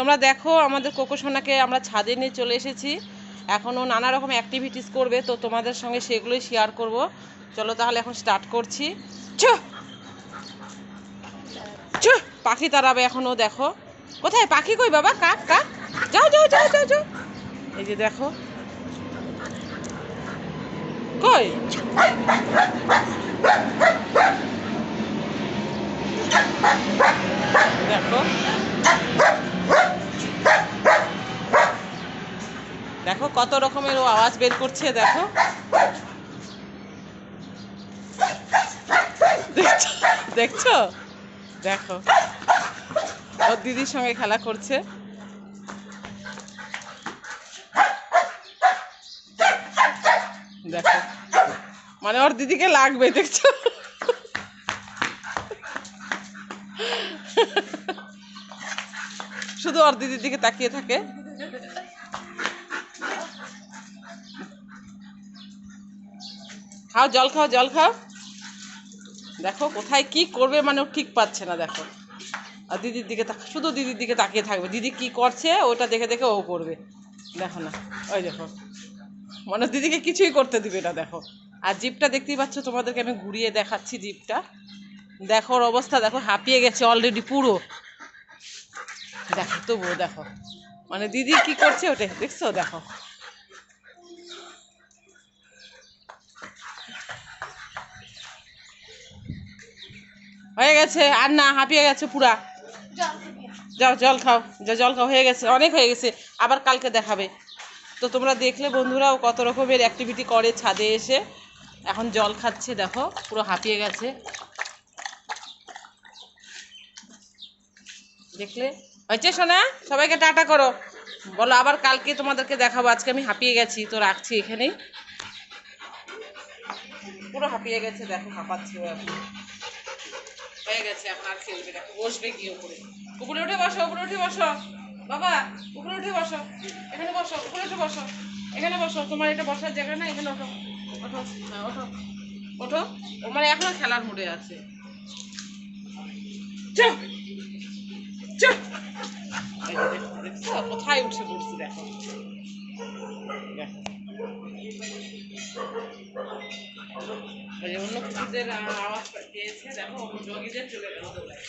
তোমরা দেখো, আমাদের কোকো সোনাকে আমরা ছাদে নিয়ে চলে এসেছি। এখনও নানা রকম অ্যাক্টিভিটিস করবে, তো তোমাদের সঙ্গে সেগুলোই শেয়ার করব। চলো তাহলে এখন স্টার্ট করছি। পাখি তাড়াবে এখনও, দেখো। কোথায়? পাখি কই বাবা? কাক কাক? যাও যাও যাও যাও যাও। এই যে দেখো। কই? দেখো। দেখো কত রকমের ও আওয়াজ বের করছে, দেখো। দেখছ? দেখো। ওর দিদির সঙ্গে খেলা করছে। দেখো। মানে ওর দিদিকে লাগবে, দেখছ? শুধু ওর দিদির দিকে তাকিয়ে থাকে। খাও, জল খাও জল খাও। দেখো কোথায় কি করবে মানে ঠিক পাচ্ছে না, দেখো। আর দিদির দিকে শুধু দিদির দিকে তাকিয়ে থাকবে। দিদি কি করছে, ওটা দেখে দেখে ও করবে। দেখো না, ওই দেখো। মানে দিদিকে কিছুই করতে দিবে না, দেখো। আর জিপটা দেখতেই পাচ্ছ, তোমাদেরকে আমি ঘুরিয়ে দেখাচ্ছি জিপটা। দেখো ওর অবস্থা, দেখো, হাঁপিয়ে গেছে অলরেডি পুরো। দেখো, তবুও দেখো। মানে দিদি কি করছে ওটা দেখছ, দেখো। হয়ে গেছে আর না হাঁপিয়ে গেছে পুরা। যাও, জল খাও, যা জল খাও, হয়ে গেছে, অনেক হয়ে গেছে, আবার কালকে দেখাবে। তো তোমরা দেখলে বন্ধুরাও কত রকমের অ্যাক্টিভিটি করে ছাদে এসে। এখন জল খাচ্ছে, দেখো, পুরো হাঁপিয়ে গেছে। দেখলে? হয়েছে, সোনা? সবাইকে টাটা করো। বলো, আবার কালকে তোমাদেরকে দেখাবো, আজকে আমি হাঁপিয়ে গেছি, তো রাখছি এখানেই। পুরো হাঁপিয়ে গেছে, দেখো, হাঁপাচ্ছি হয়ে গেছে, এখন খেলবে দেখো বসবে কি উপরে। উপরে উঠে বসো, উপরে উঠে বসো। বাবা, উপরে উঠে বসো। এখানে বসো, উপরে উঠে বসো। এখানে বসো। তোমার এটা বসার জায়গা না এখানে ওঠো। ওঠো। হ্যাঁ ওঠো। ওঠো। মানে এখনও খেলার মুডে আছে। কোথায় উঠে পড়ছি দেখো। অন্য কুকুরদের আওয়াজ পেয়েছে দেখো অন্য জগিদের চলে গেল দৌড়ায়